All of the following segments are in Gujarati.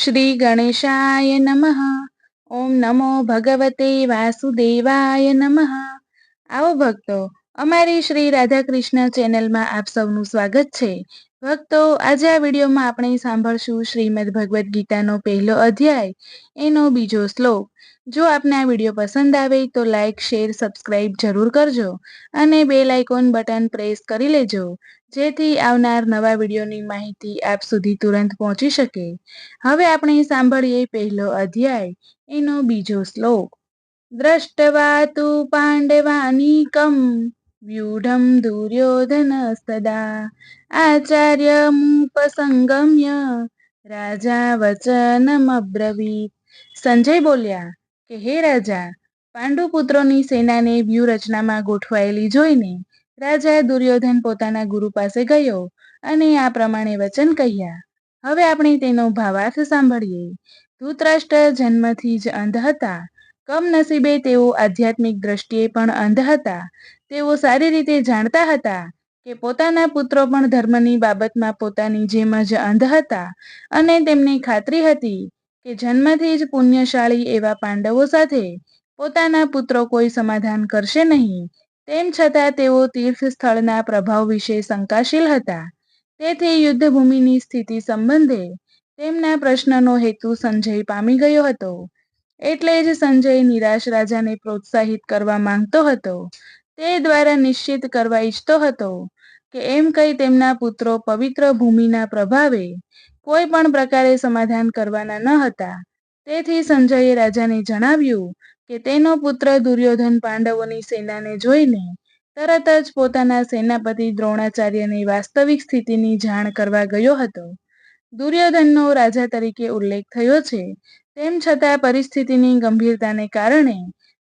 શ્રી ગણેશાય નમઃ ઓમ નમો ભગવતે વાસુદેવાય નમઃ આવો ભક્તો અમારી શ્રી રાધાકૃષ્ણ ચેનલમાં આપ સૌનું સ્વાગત છે. ભક્તો, આજે આ વિડીયોમાં આપણે સાંભળશું શ્રીમદ ભગવદ્ ગીતાનો પહેલો અધ્યાય, એનો બીજો શ્લોક. જો આપને આ વીડિયો પસંદ આવે તો લાઇક શેર, સબસ્ક્રાઇબ જરૂર કરજો અને બે લાઇકોન બટન પ્રેસ કરી લેજો, જેથી આવનાર નવા વિડીયોની માહિતી આપ સુધી તુરંત પહોંચી શકે. હવે આપણે સાંભળીએ પહેલો અધ્યાય, એનો બીજો શ્લોક. દ્રષ્ટવા તુ પાંડવાનીકમ દુર્યોધન સદા આચાર્યમુપસંગમ્ય રાજા વચનમબ્રવીત સંજય બોલ્યા કે હે રાજા પાંડુપુત્રોની સેનાને વ્યૂહરચનામાં ગોઠવાયેલી જોઈને રાજા દુર્યોધન પોતાના ગુરુ પાસે ગયો અને આ પ્રમાણે વચન કહ્યા હવે આપણે તેનો ભાવાર્થ સાંભળીએ. ધૂતરાષ્ટ્ર જન્મથી જ અંધ હતા. કમનસીબે તેઓ આધ્યાત્મિક દ્રષ્ટિએ પણ અંધ હતા. તેઓ સારી રીતે જાણતા હતા કે પોતાના પુત્રો પણ ધર્મની બાબતમાં પોતાની જેમ જ અંધ હતા અને તેમને ખાતરી હતી કે જન્મથી જ પુણ્યશાળી એવા પાંડવો સાથે પોતાના પુત્રો કોઈ સમાધાન કરશે નહીં. તેમ છતાં તેઓ તીર્થ સ્થળના પ્રભાવ વિશે શંકાશીલ હતા. તેથી યુદ્ધભૂમિની સ્થિતિ સંબંધે તેમના પ્રશ્નનો હેતુ સંજય પામી ગયો હતો. એટલે જ સંજય નિરાશ રાજાને પ્રોત્સાહિત કરવા માંગતો હતો. તે દ્વારા નિશ્ચિત કરવા ઈચ્છતો હતો કે એમ કહી તેમના પુત્રો પવિત્ર ભૂમિના પ્રભાવે કોઈ પણ પ્રકારે સમાધાન કરવાના ન હતા. તેથી સંજયે રાજાને જણાવ્યું કે તેનો પુત્ર દુર્યોધન પાંડવોની સેનાને જોઈને તરત જ પોતાના સેનાપતિ દ્રોણાચાર્યની વાસ્તવિક સ્થિતિની જાણ કરવા ગયો હતો. દુર્યોધનનો રાજા તરીકે ઉલ્લેખ થયો છે તેમ છતાં પરિસ્થિતિની ગંભીરતાને કારણે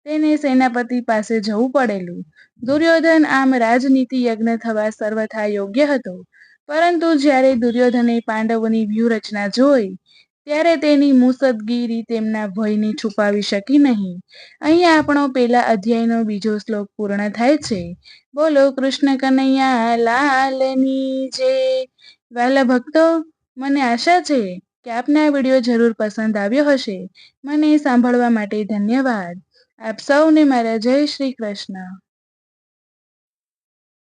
તેને સેનાપતિ પાસે જવું પડેલું. દુર્યોધન આમ રાજનીતિ યજ્ઞ થવા સર્વથા યોગ્ય હતો. પરંતુ જ્યારે દુર્યોધને પાંડવોની વ્યૂહરચના જોઈ, ત્યારે તેની મુસદગીરી તેમના ભયને છુપાવી શકી નહીં. અહીંયા આપણો પેલા અધ્યાયનો બીજો શ્લોક પૂર્ણ થાય છે. બોલો, કૃષ્ણ કનૈયા, લાલની જે વાલા ભક્તો, મને આશા છે કે આપને આ વીડિયો જરૂર પસંદ આવ્યો હશે? મને સાંભળવા માટે ધન્યવાદ. આપ સૌને મારા જય શ્રી કૃષ્ણ.